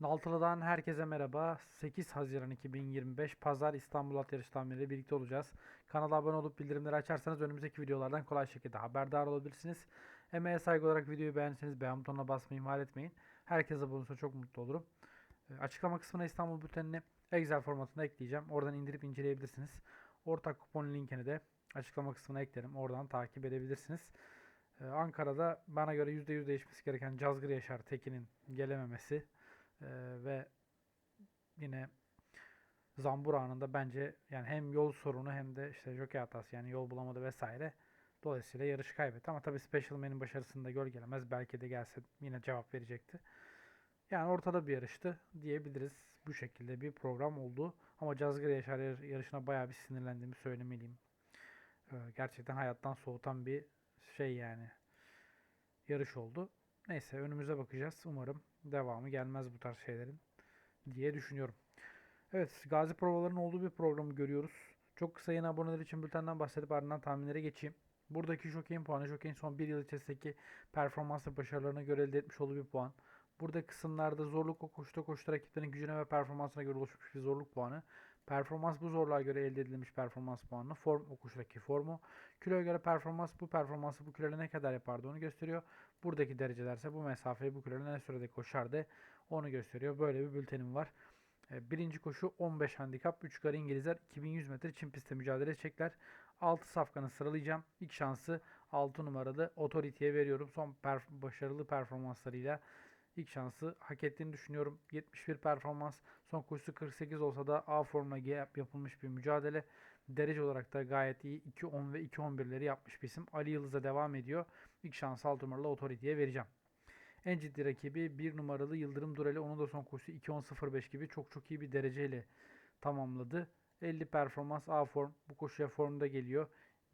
Naltılı'dan herkese merhaba. 8 Haziran 2025 Pazar İstanbul At Yarışı tahminleriyle birlikte olacağız. Kanala abone olup bildirimleri açarsanız önümüzdeki videolardan kolay şekilde haberdar olabilirsiniz. Emeğe saygı olarak videoyu beğendiyseniz beğen butonuna basmayı ihmal etmeyin. Herkes abone olursa çok mutlu olurum. E, Açıklama kısmına İstanbul bültenini Excel formatında ekleyeceğim. Oradan indirip inceleyebilirsiniz. Ortak kupon linkini de açıklama kısmına eklerim. Oradan takip edebilirsiniz. Ee, Ankara'da bana göre %100 değişmesi gereken Cazgır Yaşar Tekin'in gelememesi ee, ve yine Zambur anında bence yani hem yol sorunu hem de işte jockey hatası yani yol bulamadı vesaire. Dolayısıyla yarışı kaybetti ama tabii Special Man'in başarısında göl gelemez. Belki de gelse yine cevap verecekti. Yani ortada bir yarıştı diyebiliriz. Bu şekilde bir program oldu. Ama Cazgır Yaşar yar- yarışına bayağı bir sinirlendiğimi söylemeliyim. Ee, Gerçekten hayattan soğutan bir şey yani yarış oldu. Neyse önümüze bakacağız. Umarım devamı gelmez bu tarz şeylerin diye düşünüyorum. Evet gazi provalarının olduğu bir programı görüyoruz. Çok kısa yeni aboneler için bültenden bahsedip ardından tahminlere geçeyim. Buradaki jockey'in puanı jockey'in son bir yıl içerisindeki performans ve başarılarına göre elde etmiş olduğu bir puan. Burada kısımlarda zorluk o koşuda koşuda rakiplerin gücüne ve performansına göre oluşmuş bir zorluk puanı. Performans bu zorluğa göre elde edilmiş performans puanı. Form o koşudaki formu. Kiloya göre performans bu performansı bu kiloyla ne kadar yapardı onu gösteriyor. Buradaki derecelerse bu mesafeyi bu kiloyla ne sürede koşardı onu gösteriyor. Böyle bir bültenim var. E, Birinci koşu 15 handikap. 3 garı İngilizler 2100 metre çim pistte mücadele edecekler. 6 safkanı sıralayacağım. İlk şansı 6 numaralı Authority'ye veriyorum. Son perf- başarılı performanslarıyla ilk şansı hak ettiğini düşünüyorum. 71 performans. Son koşusu 48 olsa da A formuna yapılmış bir mücadele. Derece olarak da gayet iyi. 2-10 ve 2-11'leri yapmış bir isim. Ali Yıldız'a devam ediyor. İlk şansı 6 numaralı Authority'ye vereceğim. En ciddi rakibi 1 numaralı Yıldırım Dureli. Onun da son koşusu 2.10.05 gibi çok çok iyi bir dereceyle tamamladı. 50 performans A form. Bu koşuya formda geliyor.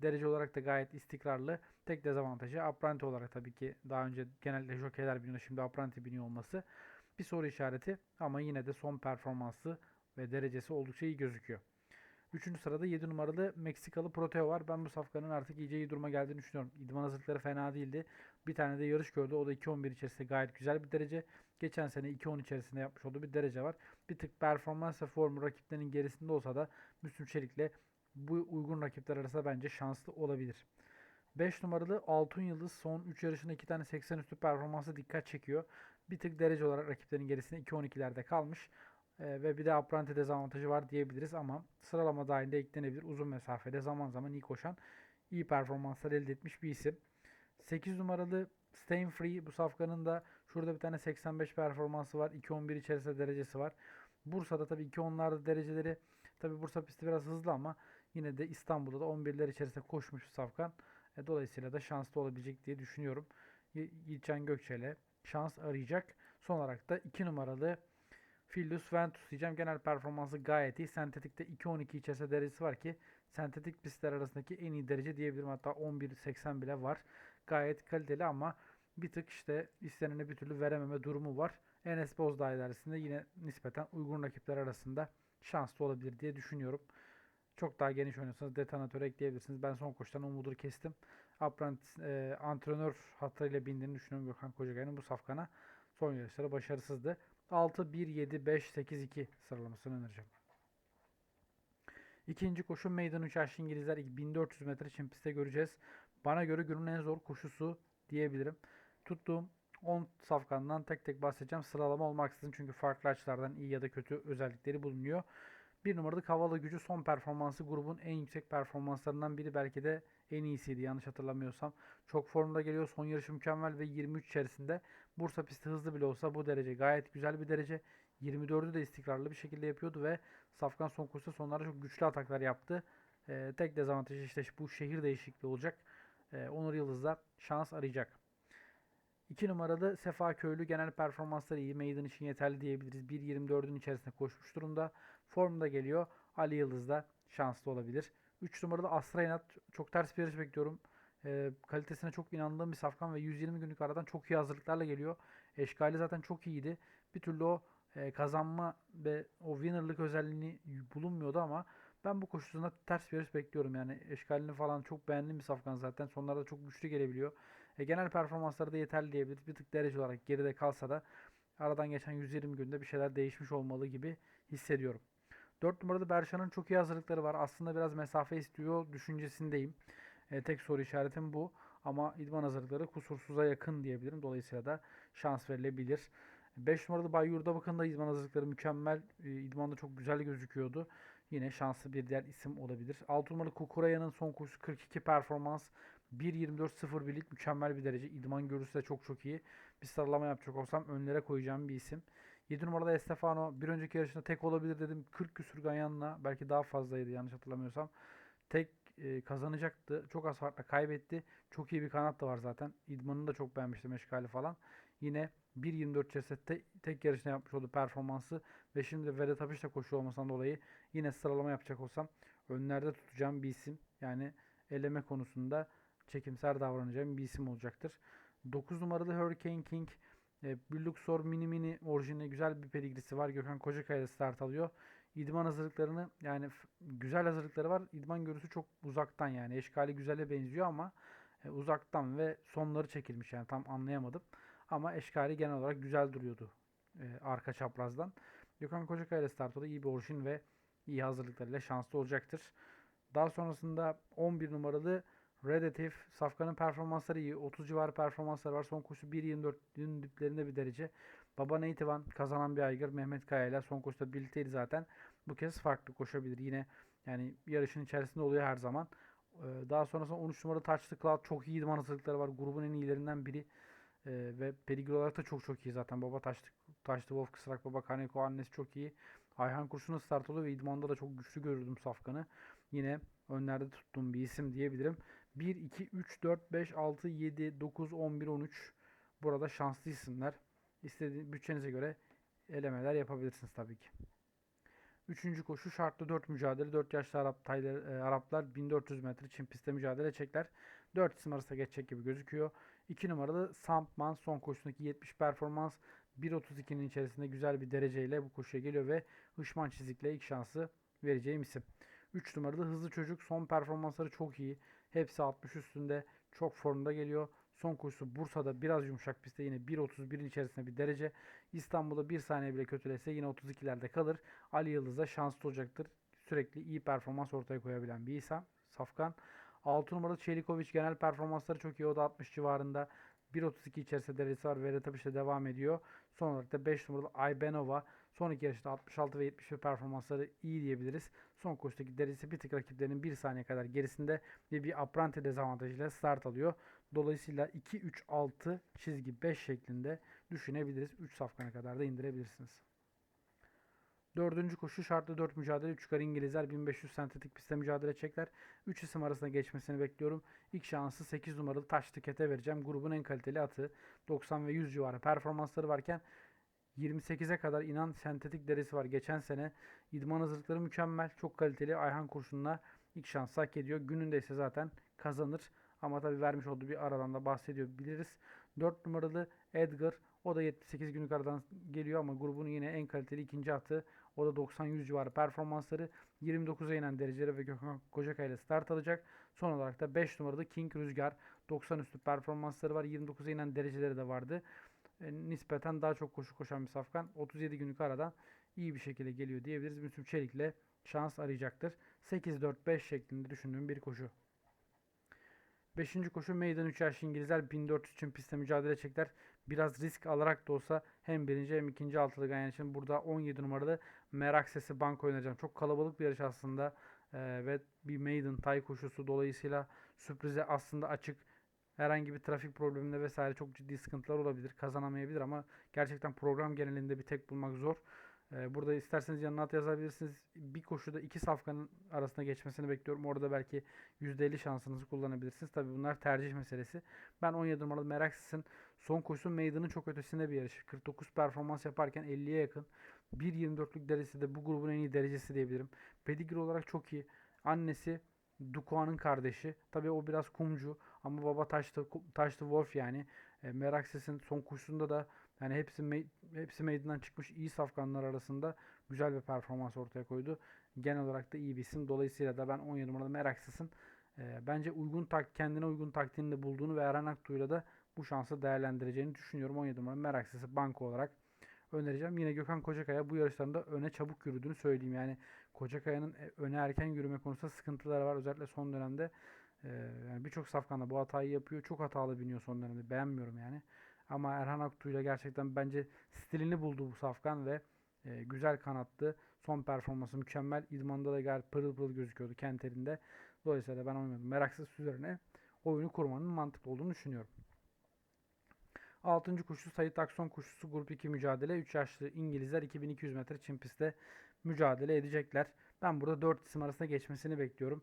Derece olarak da gayet istikrarlı. Tek dezavantajı apranti olarak tabii ki daha önce genelde jokeyler biniyor. Şimdi apranti biniyor olması. Bir soru işareti ama yine de son performansı ve derecesi oldukça iyi gözüküyor. Üçüncü sırada 7 numaralı Meksikalı Proteo var. Ben bu safkanın artık iyice iyi duruma geldiğini düşünüyorum. İdman hazırlıkları fena değildi. Bir tane de yarış gördü. O da 2.11 içerisinde gayet güzel bir derece. Geçen sene 2.10 içerisinde yapmış olduğu bir derece var. Bir tık performans ve formu rakiplerinin gerisinde olsa da Müslüm Çelik'le bu uygun rakipler arasında bence şanslı olabilir. 5 numaralı Altın Yıldız son 3 yarışında 2 tane 80 üstü performansı dikkat çekiyor. Bir tık derece olarak rakiplerin gerisinde 2.12'lerde kalmış. Ee, ve bir de apranti dezavantajı var diyebiliriz ama sıralama dahilinde eklenebilir. Uzun mesafede zaman zaman iyi koşan, iyi performanslar elde etmiş bir isim. 8 numaralı Staying Free bu safkanın da şurada bir tane 85 performansı var. 2.11 içerisinde derecesi var. Bursa'da tabii 2.10'larda dereceleri tabii Bursa pisti biraz hızlı ama yine de İstanbul'da da 11'ler içerisinde koşmuş safkan. E, dolayısıyla da şanslı olabilecek diye düşünüyorum. Yiğitcan Gökçe'yle şans arayacak. Son olarak da 2 numaralı Filius Ventus diyeceğim. Genel performansı gayet iyi. Sentetikte 2.12 içerisinde derecesi var ki sentetik pistler arasındaki en iyi derece diyebilirim. Hatta 11.80 bile var. Gayet kaliteli ama bir tık işte istenene bir türlü verememe durumu var. Enes Bozdağ ilerisinde yine nispeten uygun rakipler arasında şanslı olabilir diye düşünüyorum. Çok daha geniş oynuyorsanız detonatör ekleyebilirsiniz. Ben son koşudan umudur kestim. Apprentice, e, antrenör hatlarıyla bindiğini düşünüyorum Gökhan Kocakay'ın bu safkana. Son yarışları başarısızdı. 6, 1, 7, 5, 8, 2 sıralamasını önereceğim. İkinci koşu Meydan 3 Aşk İngilizler 1400 metre çim pistte göreceğiz. Bana göre günün en zor koşusu diyebilirim. Tuttuğum 10 safkandan tek tek bahsedeceğim. Sıralama olmaksızın çünkü farklı açılardan iyi ya da kötü özellikleri bulunuyor. Bir numaralı Kavala Gücü son performansı grubun en yüksek performanslarından biri belki de en iyisiydi yanlış hatırlamıyorsam. Çok formda geliyor. Son yarışı mükemmel ve 23 içerisinde Bursa pisti hızlı bile olsa bu derece gayet güzel bir derece. 24'ü de istikrarlı bir şekilde yapıyordu ve Safkan son koşuda sonlarda çok güçlü ataklar yaptı. Ee, tek dezavantajı işte bu şehir değişikliği olacak. Ee, Onur Yıldız da şans arayacak. 2 numaralı Sefa Köylü genel performansları iyi. Meydan için yeterli diyebiliriz. 1.24'ün içerisinde koşmuş durumda. Formda geliyor. Ali Yıldız da şanslı olabilir. 3 numaralı Asra İnat. Çok ters bir yarış bekliyorum. Ee, kalitesine çok inandığım bir safkan ve 120 günlük aradan çok iyi hazırlıklarla geliyor. Eşkali zaten çok iyiydi. Bir türlü o e, kazanma ve o winner'lık özelliğini bulunmuyordu ama ben bu koşusunda ters bir yarış bekliyorum. Yani eşkalini falan çok beğendiğim bir safkan zaten. Sonlarda çok güçlü gelebiliyor. E, genel performansları da yeterli diyebiliriz. Bir tık derece olarak geride kalsa da aradan geçen 120 günde bir şeyler değişmiş olmalı gibi hissediyorum. 4 numarada Berşan'ın çok iyi hazırlıkları var. Aslında biraz mesafe istiyor düşüncesindeyim. E, tek soru işaretim bu. Ama idman hazırlıkları kusursuza yakın diyebilirim. Dolayısıyla da şans verilebilir. 5 numarada Bay Yurdabak'ın da idman hazırlıkları mükemmel. E, idmanda çok güzel gözüküyordu. Yine şanslı bir diğer isim olabilir. 6 numaralı Kukuraya'nın son koşusu 42 performans. 1.24.01'lik mükemmel bir derece. İdman görüntüsü de çok çok iyi. Bir sıralama yapacak olsam önlere koyacağım bir isim. 7 numarada Estefano bir önceki yarışında tek olabilir dedim. 40 küsür Ganyan'la belki daha fazlaydı yanlış hatırlamıyorsam. Tek e, kazanacaktı. Çok az farkla kaybetti. Çok iyi bir kanat da var zaten. İdmanını da çok beğenmiştim eşkali falan. Yine 1.24 içerisinde te, tek yarışını yapmış oldu performansı. Ve şimdi Vedat Apış'la koşuyor olmasından dolayı yine sıralama yapacak olsam önlerde tutacağım bir isim. Yani eleme konusunda çekimser davranacağım bir isim olacaktır. 9 numaralı Hurricane King e, Luxor mini mini orijinali güzel bir pedigrisi var. Gökhan Kocakaya start alıyor. İdman hazırlıklarını yani güzel hazırlıkları var. İdman görüntüsü çok uzaktan yani. Eşkali güzele benziyor ama e, uzaktan ve sonları çekilmiş yani tam anlayamadım. Ama eşkali genel olarak güzel duruyordu e, arka çaprazdan. Gökhan Kocakaya ile start alıyor. İyi bir orijin ve iyi hazırlıklarıyla şanslı olacaktır. Daha sonrasında 11 numaralı Relative Safkan'ın performansları iyi. 30 civarı performansları var. Son koşu 1.24'ün diplerinde bir derece. Baba Neytivan kazanan bir aygır. Mehmet Kaya ile son koşuda birlikteydi zaten. Bu kez farklı koşabilir. Yine yani yarışın içerisinde oluyor her zaman. Ee, daha sonrasında 13 numaralı Touchlı Cloud çok iyi idman hazırlıkları var. Grubun en iyilerinden biri. Ee, ve pedigür olarak da çok çok iyi zaten. Baba Taşlı, Taşlı Wolf Kısrak Baba Kaneko annesi çok iyi. Ayhan Kurşun'un start oluyor ve idmanda da çok güçlü görürdüm Safkan'ı. Yine önlerde tuttuğum bir isim diyebilirim. 1, 2, 3, 4, 5, 6, 7, 9, 11, 13. Burada şanslı isimler. İstediğiniz bütçenize göre elemeler yapabilirsiniz tabii ki. Üçüncü koşu şartlı 4 mücadele. 4 yaşlı Arap, Taylar, e, Araplar 1400 metre Çin pistte mücadele edecekler. 4 isim arasında geçecek gibi gözüküyor. 2 numaralı Sampman son koşusundaki 70 performans 1.32'nin içerisinde güzel bir dereceyle bu koşuya geliyor ve Hışman çizikle ilk şansı vereceğim isim. 3 numaralı Hızlı Çocuk son performansları çok iyi. Hepsi 60 üstünde. Çok formda geliyor. Son koşusu Bursa'da biraz yumuşak pistte yine 1.31'in içerisinde bir derece. İstanbul'da bir saniye bile kötülese yine 32'lerde kalır. Ali Yıldız da şanslı olacaktır. Sürekli iyi performans ortaya koyabilen bir insan. Safkan. 6 numaralı Çelikovic genel performansları çok iyi. O da 60 civarında. 1.32 içerisinde derecesi var. Vedat Apış'ta devam ediyor. Son olarak da 5 numaralı Aybenova. Son iki yarışta 66 ve 71 performansları iyi diyebiliriz. Son koşudaki derecesi bir tık rakiplerinin 1 saniye kadar gerisinde ve bir apprenti dezavantajıyla start alıyor. Dolayısıyla 2-3-6 çizgi 5 şeklinde düşünebiliriz. 3 safkana kadar da indirebilirsiniz. Dördüncü koşu şartlı 4 mücadele. 3 kar İngilizler 1500 sentetik pistte mücadele edecekler. 3 isim arasında geçmesini bekliyorum. İlk şansı 8 numaralı taş tikete vereceğim. Grubun en kaliteli atı. 90 ve 100 civarı performansları varken 28'e kadar inan sentetik derisi var. Geçen sene idman hazırlıkları mükemmel. Çok kaliteli. Ayhan Kurşun'la ilk şansı hak ediyor. Gününde ise zaten kazanır. Ama tabii vermiş olduğu bir aradan da bahsediyor biliriz. 4 numaralı Edgar. O da 78 günlük aradan geliyor ama grubun yine en kaliteli ikinci atı. O da 90-100 civarı performansları. 29'a inen dereceleri ve Gökhan Kocakay ile start alacak. Son olarak da 5 numaralı King Rüzgar. 90 üstü performansları var. 29'a inen dereceleri de vardı. E, nispeten daha çok koşu koşan bir safkan. 37 günlük aradan iyi bir şekilde geliyor diyebiliriz. Müslüm Çelik'le şans arayacaktır. 8-4-5 şeklinde düşündüğüm bir koşu. Beşinci koşu meydan 3 yaş İngilizler 1400 için pistte mücadele edecekler. Biraz risk alarak da olsa hem birinci hem ikinci altılı ganyan için burada 17 numaralı Merak Sesi banko oynayacağım. Çok kalabalık bir yarış aslında ee, ve bir maiden tay koşusu dolayısıyla sürprize aslında açık. Herhangi bir trafik probleminde vesaire çok ciddi sıkıntılar olabilir. Kazanamayabilir ama gerçekten program genelinde bir tek bulmak zor. Ee, burada isterseniz yanına at yazabilirsiniz. Bir koşuda iki safkanın arasında geçmesini bekliyorum. Orada belki %50 şansınızı kullanabilirsiniz. Tabi bunlar tercih meselesi. Ben 17 numaralı Meraksis'in son koşusu meydanın çok ötesinde bir yarış. 49 performans yaparken 50'ye yakın. 1.24'lük derecesi de bu grubun en iyi derecesi diyebilirim. Pedigre olarak çok iyi. Annesi Dukuan'ın kardeşi. Tabi o biraz kumcu ama baba taşlı, taşlı Wolf yani. E, Meraksis'in son koşusunda da yani hepsi me hepsi meydandan çıkmış iyi safkanlar arasında güzel bir performans ortaya koydu. Genel olarak da iyi bir isim. Dolayısıyla da ben 17 numaralı Meraksis'in e, bence uygun tak kendine uygun taktiğini de bulduğunu ve Eren Aktuğ'yla da bu şansı değerlendireceğini düşünüyorum. 17 numaralı Meraksis'i banko olarak önereceğim. Yine Gökhan Kocakaya bu yarışlarında öne çabuk yürüdüğünü söyleyeyim. Yani Kocakaya'nın e, öne erken yürüme konusunda sıkıntıları var. Özellikle son dönemde e, yani birçok safkanda bu hatayı yapıyor. Çok hatalı biniyor son dönemde. Beğenmiyorum yani. Ama Erhan Aktuğ'yla gerçekten bence stilini buldu bu safkan ve e, güzel kanattı. Son performansı mükemmel. İdmanda da gayet pırıl pırıl gözüküyordu kenterinde. Dolayısıyla ben oynadım. Meraksız üzerine oyunu kurmanın mantıklı olduğunu düşünüyorum. 6. koşu Sayit Akson koşusu grup 2 mücadele. 3 yaşlı İngilizler 2200 metre çim pistte mücadele edecekler. Ben burada 4 isim arasında geçmesini bekliyorum.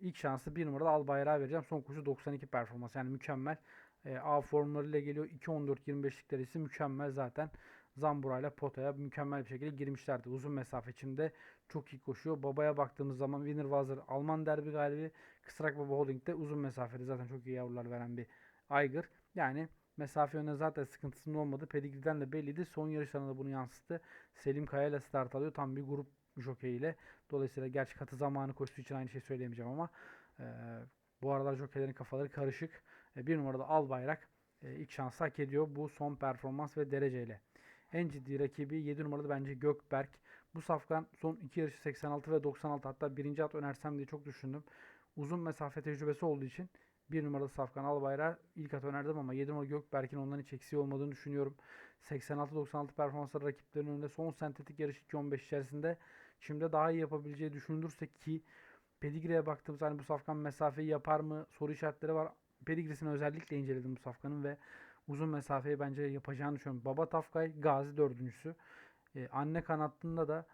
İlk şansı 1 numarada Al Bayrağı vereceğim. Son koşu 92 performans. Yani mükemmel. E, A formlarıyla geliyor. 2.14-25'lik derecesi mükemmel zaten. Zambura ile potaya mükemmel bir şekilde girmişlerdi. Uzun mesafe içinde çok iyi koşuyor. Babaya baktığımız zaman Winner Wazır Alman derbi galibi Kısrak Baba Holding'de uzun mesafede zaten çok iyi yavrular veren bir aygır. Yani mesafe yönüne zaten sıkıntısının olmadı. Pedigriden de belliydi. Son yarışlarında bunu yansıttı. Selim Kaya ile start alıyor. Tam bir grup jockey ile. Dolayısıyla gerçi katı zamanı koştuğu için aynı şey söyleyemeyeceğim ama e, bu aralar jockeylerin kafaları karışık. E, bir numarada Al Bayrak e, ilk şansı hak ediyor bu son performans ve dereceyle. En ciddi rakibi 7 numaralı bence Gökberk. Bu safkan son iki yarışı 86 ve 96 hatta birinci at önersem diye çok düşündüm. Uzun mesafe tecrübesi olduğu için bir numaralı Safkan Albayrak ilk at önerdim ama 7 numaralı Gökberk'in ondan hiç eksiği olmadığını düşünüyorum. 86-96 performansları rakiplerin önünde son sentetik yarış 2-15 içerisinde şimdi daha iyi yapabileceği düşünülürse ki Pedigre'ye baktığımız hani bu safkan mesafeyi yapar mı soru işaretleri var. Pedigre'sini özellikle inceledim bu safkanın ve uzun mesafeyi bence yapacağını düşünüyorum. Baba Tafkay Gazi dördüncüsü. Ee, anne kanattında da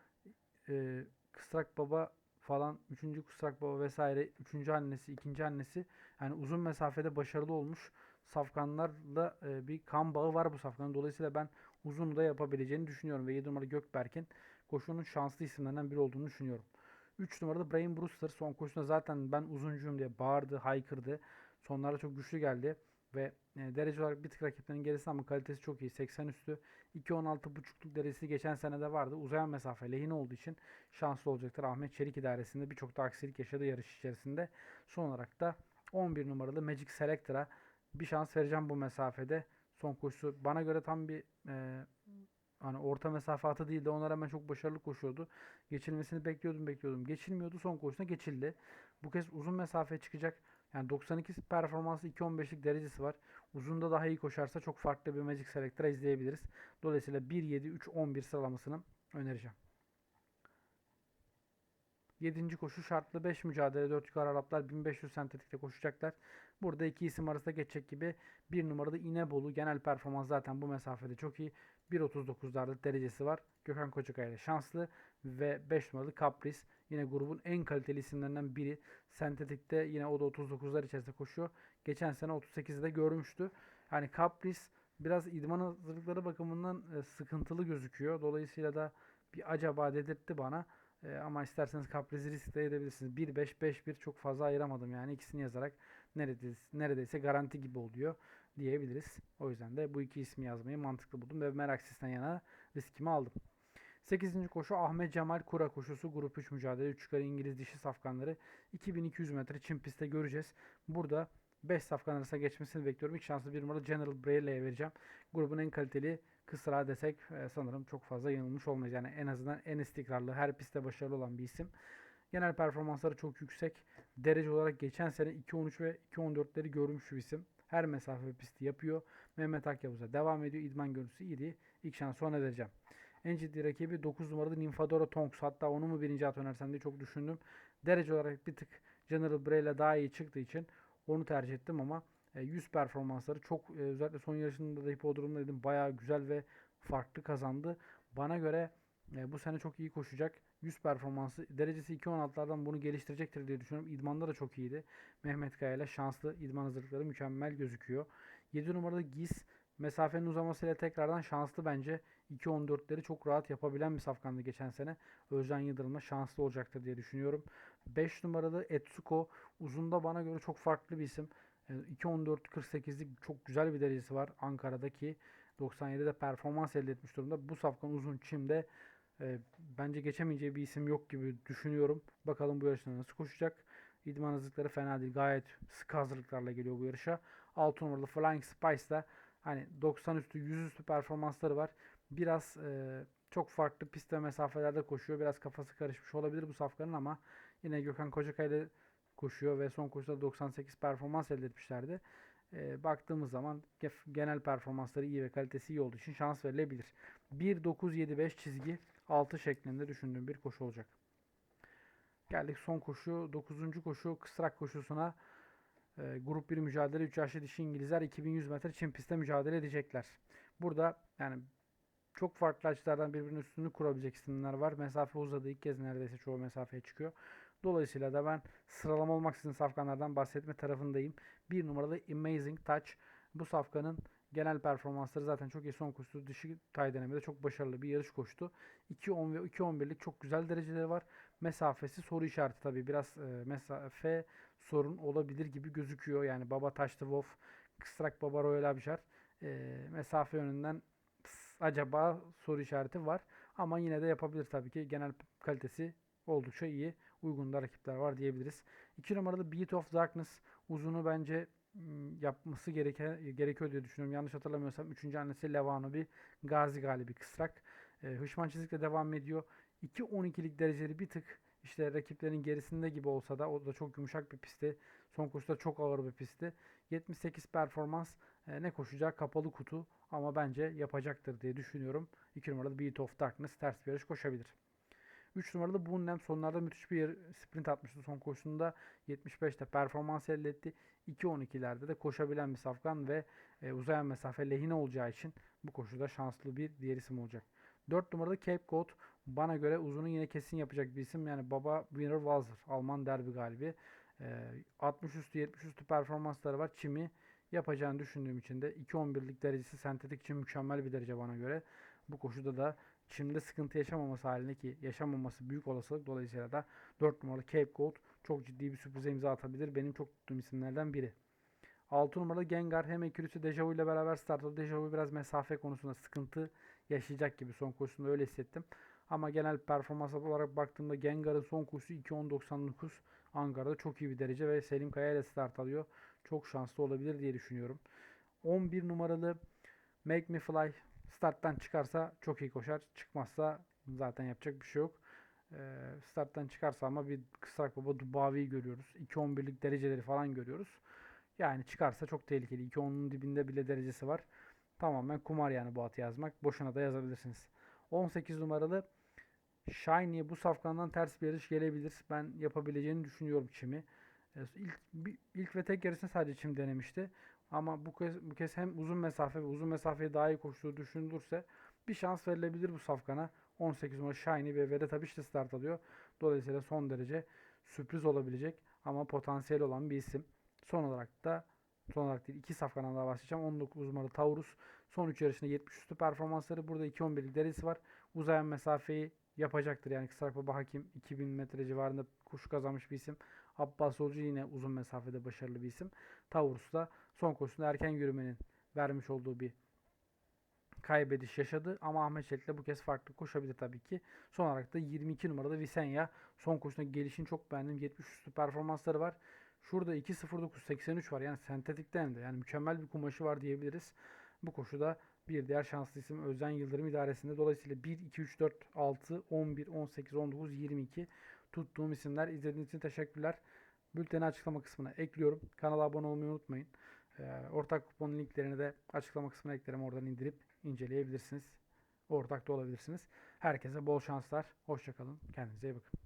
e, Kısrak Baba falan 3. Kısrak Baba vesaire 3. annesi, 2. annesi yani uzun mesafede başarılı olmuş safkanlarla e, bir kan bağı var bu safkanın. Dolayısıyla ben uzunu da yapabileceğini düşünüyorum ve 7 numaralı Gökberk'in koşunun şanslı isimlerinden biri olduğunu düşünüyorum. 3 numarada Brian Brewster son koşusunda zaten ben uzuncuyum diye bağırdı, haykırdı. Sonlarda çok güçlü geldi ve e, derece olarak bir tık rakiplerin gerisi ama kalitesi çok iyi. 80 üstü 2.16.5'luk derecesi geçen senede vardı. Uzayan mesafe lehine olduğu için şanslı olacaktır. Ahmet Çelik idaresinde birçok da aksilik yaşadı yarış içerisinde. Son olarak da 11 numaralı Magic Selector'a bir şans vereceğim bu mesafede. Son koşusu bana göre tam bir e, hani orta mesafe atı değildi. Ona rağmen çok başarılı koşuyordu. Geçilmesini bekliyordum bekliyordum. Geçilmiyordu. Son koşusuna geçildi. Bu kez uzun mesafe çıkacak. Yani 92 performansı 2.15'lik derecesi var. Uzunda daha iyi koşarsa çok farklı bir Magic Selector'a izleyebiliriz. Dolayısıyla 1-7-3-11 sıralamasını önereceğim. 7. koşu şartlı 5 mücadele 4 yukarı Araplar 1500 sentetikte koşacaklar. Burada iki isim arasında geçecek gibi bir numarada İnebolu genel performans zaten bu mesafede çok iyi. 1.39'larda derecesi var. Gökhan Kocakaya ile şanslı ve 5 numaralı Caprice yine grubun en kaliteli isimlerinden biri. Sentetikte yine o da 39'lar içerisinde koşuyor. Geçen sene 38'de görmüştü. Yani Caprice biraz idman hazırlıkları bakımından e, sıkıntılı gözüküyor. Dolayısıyla da bir acaba dedirtti bana. E, ama isterseniz Caprice'i riskte edebilirsiniz. 1-5-5-1 çok fazla ayıramadım yani ikisini yazarak neredeyse, neredeyse garanti gibi oluyor diyebiliriz. O yüzden de bu iki ismi yazmayı mantıklı buldum ve Meraksis'ten yana riskimi aldım. 8. koşu Ahmet Cemal Kura koşusu grup 3 mücadele 3 yukarı İngiliz dişi safkanları 2200 metre çim pistte göreceğiz. Burada 5 safkan arasında geçmesini bekliyorum. İlk şansı bir numaralı General Brayle'ye vereceğim. Grubun en kaliteli kısra desek e, sanırım çok fazla yanılmış olmayız. Yani en azından en istikrarlı, her pistte başarılı olan bir isim. Genel performansları çok yüksek. Derece olarak geçen sene 2.13 ve 2.14'leri görmüş bir isim. Her mesafe pisti yapıyor. Mehmet Akyavuz'a devam ediyor. İdman görüntüsü iyiydi. İlk şansı ona vereceğim. En ciddi rakibi 9 numaralı Nymphadora Tonks. Hatta onu mu birinci at önersem diye çok düşündüm. Derece olarak bir tık General Bray daha iyi çıktığı için onu tercih ettim ama 100 e, performansları çok e, özellikle son yarışında da hipodromda dedim bayağı güzel ve farklı kazandı. Bana göre e, bu sene çok iyi koşacak. 100 performansı derecesi 2.16'lardan bunu geliştirecektir diye düşünüyorum. İdmanda da çok iyiydi. Mehmet Kaya ile şanslı idman hazırlıkları mükemmel gözüküyor. 7 numarada Giz mesafenin uzamasıyla tekrardan şanslı bence. 2.14'leri çok rahat yapabilen bir safkandı geçen sene. Özcan Yıldırım'la şanslı olacaktır diye düşünüyorum. 5 numaralı Etsuko uzunda bana göre çok farklı bir isim. 2.14-48'lik çok güzel bir derecesi var Ankara'daki. 97'de performans elde etmiş durumda. Bu safkan uzun çimde e, bence geçemeyeceği bir isim yok gibi düşünüyorum. Bakalım bu yarışta nasıl koşacak. İdman hazırlıkları fena değil. Gayet sıkı hazırlıklarla geliyor bu yarışa. 6 numaralı Flying Spice da hani 90 üstü 100 üstü performansları var. Biraz e, çok farklı pist ve mesafelerde koşuyor. Biraz kafası karışmış olabilir bu safkanın ama yine Gökhan Kocakay ile koşuyor ve son koşuda 98 performans elde etmişlerdi. E, baktığımız zaman genel performansları iyi ve kalitesi iyi olduğu için şans verilebilir. 1-9-7-5 çizgi 6 şeklinde düşündüğüm bir koşu olacak. Geldik son koşu. 9. koşu kısrak koşusuna. E, grup 1 mücadele 3 yaşlı dişi İngilizler 2100 metre çim pistte mücadele edecekler. Burada yani çok farklı açılardan birbirinin üstünü kurabilecek isimler var. Mesafe uzadı. İlk kez neredeyse çoğu mesafeye çıkıyor. Dolayısıyla da ben sıralama olmaksızın safkanlardan bahsetme tarafındayım. Bir numaralı Amazing Touch. Bu safkanın genel performansları zaten çok iyi son koşusu dışı tay denemede çok başarılı bir yarış koştu. 2.10 ve 2.11'lik çok güzel dereceleri var. Mesafesi soru işareti tabi biraz e, mesafe sorun olabilir gibi gözüküyor. Yani Baba Taşlı Wolf, Kısrak Baba Royal Abşar e, mesafe yönünden acaba soru işareti var. Ama yine de yapabilir tabii ki. Genel kalitesi oldukça iyi. Uygun da rakipler var diyebiliriz. 2 numaralı Beat of Darkness uzunu bence yapması gereken gerekiyor diye düşünüyorum. Yanlış hatırlamıyorsam 3. annesi Levano bir Gazi galibi kısrak. E, hışman çizikle devam ediyor. 2-12'lik dereceli bir tık işte rakiplerin gerisinde gibi olsa da o da çok yumuşak bir pistti. Son koşuda çok ağır bir pistti. 78 performans e, ne koşacak kapalı kutu ama bence yapacaktır diye düşünüyorum. 2 numaralı Beat of Darkness ters bir yarış koşabilir. 3 numaralı Bunnem sonlarda müthiş bir sprint atmıştı. Son koşusunda 75'te performans elde etti. 2.12'lerde de koşabilen bir safkan ve e, uzayan mesafe lehine olacağı için bu koşuda şanslı bir diğer isim olacak. 4 numaralı Cape Cod bana göre uzunu yine kesin yapacak bir isim. Yani baba Winner Walzer Alman derbi galibi. E, 60 üstü 70 üstü performansları var. Çimi yapacağını düşündüğüm için de 2.11'lik derecesi sentetik için mükemmel bir derece bana göre. Bu koşuda da çimde sıkıntı yaşamaması halinde ki yaşamaması büyük olasılık. Dolayısıyla da 4 numaralı Cape Gold çok ciddi bir sürprize imza atabilir. Benim çok tuttuğum isimlerden biri. 6 numaralı Gengar hem Ekürüsü Dejavu ile beraber start oldu. Dejavu biraz mesafe konusunda sıkıntı yaşayacak gibi son koşusunda öyle hissettim. Ama genel performans olarak baktığımda Gengar'ın son koşusu 2.10.99 Ankara'da çok iyi bir derece ve Selim Kaya ile start alıyor. Çok şanslı olabilir diye düşünüyorum. 11 numaralı Make Me Fly starttan çıkarsa çok iyi koşar. Çıkmazsa zaten yapacak bir şey yok. Ee, starttan çıkarsa ama bir Kısrak Baba Dubavi'yi görüyoruz. 2.11'lik dereceleri falan görüyoruz. Yani çıkarsa çok tehlikeli. 2.10'un dibinde bile derecesi var. Tamamen kumar yani bu atı yazmak. Boşuna da yazabilirsiniz. 18 numaralı Shiny bu safkandan ters bir yarış gelebilir. Ben yapabileceğini düşünüyorum çimi. İlk, ilk ve tek yarısını sadece çim denemişti. Ama bu kez, bu kez hem uzun mesafe ve uzun mesafeyi daha iyi koştuğu düşünülürse bir şans verilebilir bu safkana. 18 numara Shiny ve Vedat Abiş de start alıyor. Dolayısıyla son derece sürpriz olabilecek ama potansiyel olan bir isim. Son olarak da son olarak değil iki safkandan daha bahsedeceğim. 19 numaralı Taurus. Son 3 yarışında 70 üstü performansları. Burada 2.11'lik derecesi var. Uzayan mesafeyi yapacaktır. Yani Kısarak Baba Hakim 2000 metre civarında koşu kazanmış bir isim. Abbas Olcu yine uzun mesafede başarılı bir isim. Taurus da son koşusunda erken yürümenin vermiş olduğu bir kaybediş yaşadı. Ama Ahmet Çelik'le bu kez farklı koşabilir tabii ki. Son olarak da 22 numaralı Visenya. Son koşusunda gelişini çok beğendim. 70 üstü performansları var. Şurada 2.09.83 var. Yani sentetikten de yani mükemmel bir kumaşı var diyebiliriz. Bu koşuda bir diğer şanslı isim Özden Yıldırım idaresinde. Dolayısıyla 1, 2, 3, 4, 6, 11, 18, 19, 22 tuttuğum isimler. İzlediğiniz için teşekkürler. Bülteni açıklama kısmına ekliyorum. Kanala abone olmayı unutmayın. Ee, ortak kupon linklerini de açıklama kısmına eklerim. Oradan indirip inceleyebilirsiniz. Ortak da olabilirsiniz. Herkese bol şanslar. Hoşçakalın. Kendinize iyi bakın.